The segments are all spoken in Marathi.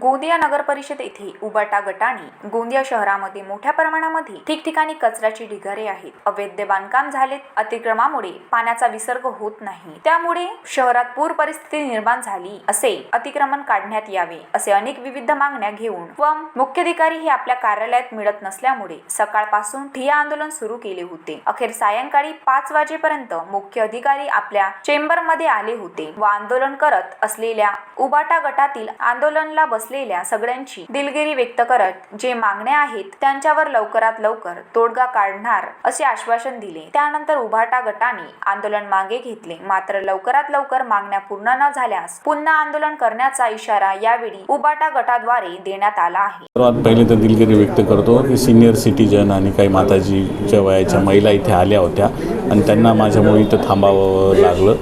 गोंदिया नगर परिषद येथे उबाटा गटाने गोंदिया शहरामध्ये मोठ्या प्रमाणामध्ये ठिकठिकाणी कचऱ्याची ढिगारे आहेत. अवैध बांधकाम झालेत. अतिक्रमामुळे पाण्याचा विसर्ग होत नाही. त्यामुळे शहरात पूर परिस्थिती निर्माण झाली असे अतिक्रमण काढण्यात यावे असे अनेक विविध मागण्या घेऊन व मुख्याधिकारी हे आपल्या कार्यालयात मिळत नसल्यामुळे सकाळपासून ठिया आंदोलन सुरू केले होते. अखेर सायंकाळी पाच वाजेपर्यंत मुख्य अधिकारी आपल्या चेंबरमध्ये आले होते व आंदोलन करत असलेल्या उबाटा गटातील आंदोलनला बसलेल्या सगळ्यांची दिलगिरी व्यक्त करत जे मागण्या आहेत त्यांच्यावर लवकरात लवकर तोडगा काढणार असे आश्वासन दिले. त्यानंतर उभाटा गटाने आंदोलन मागे घेतले. मात्र लवकरात लवकर मागण्या पूर्ण न झाल्यास पुन्हा आंदोलन करण्याचा इशारा यावेळी उबाटा गटाद्वारे देण्यात आला आहे. सर्वात पहिले तर दिलगिरी व्यक्त करतो की सिनियर सिटीजन आणि काही माताजीच्या वयाच्या महिला इथे आल्या होत्या आणि त्यांना माझ्यामुळे इथं थांबावं लागलं.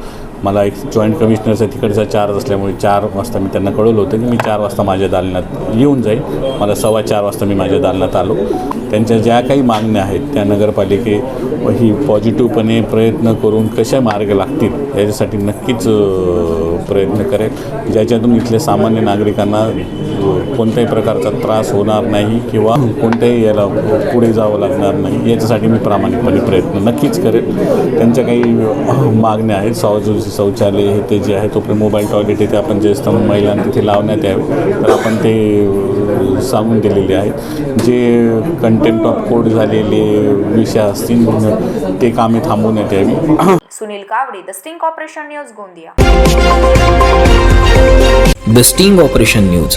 मला एक जॉईंट कमिशनरचा तिकडचा चार्ज असल्यामुळे चार वाजता मी त्यांना कळवलं होतं की मी चार वाजता माझ्या दालनात येऊन जाईल. मला सव्वा चार वाजता मी माझ्या दालनात आलो. त्यांच्या ज्या काही मागण्या आहेत त्या नगरपालिके ही पॉझिटिव्हपणे प्रयत्न करून कशा मार्ग लागतील याच्यासाठी नक्कीच प्रयत्न करेल. ज्याच्यातून इथल्या सामान्य नागरिकांना कोणत्याही प्रकारचा त्रास होणार नाही किंवा कोणत्याही याला पुढे जावं लागणार नाही याच्यासाठी मी प्रामाणिकपणे प्रयत्न नक्कीच करेल त्यांच्या काही मागण्या आहेत शौच शौचालय हे ते जे आहे तोपर्यंत मोबाईल टॉयलेट येथे आपण जे स्तंभ महिलांना तिथे लावण्यात यावे. तर आपण ते सांगून दिलेले आहेत. जे कंटेम्प्ट ऑफ कोर्ट झालेले विषय असतील ते कामे थांबवण्यात यावी. Sunil Kawade the sting operation news Gondia. The sting operation news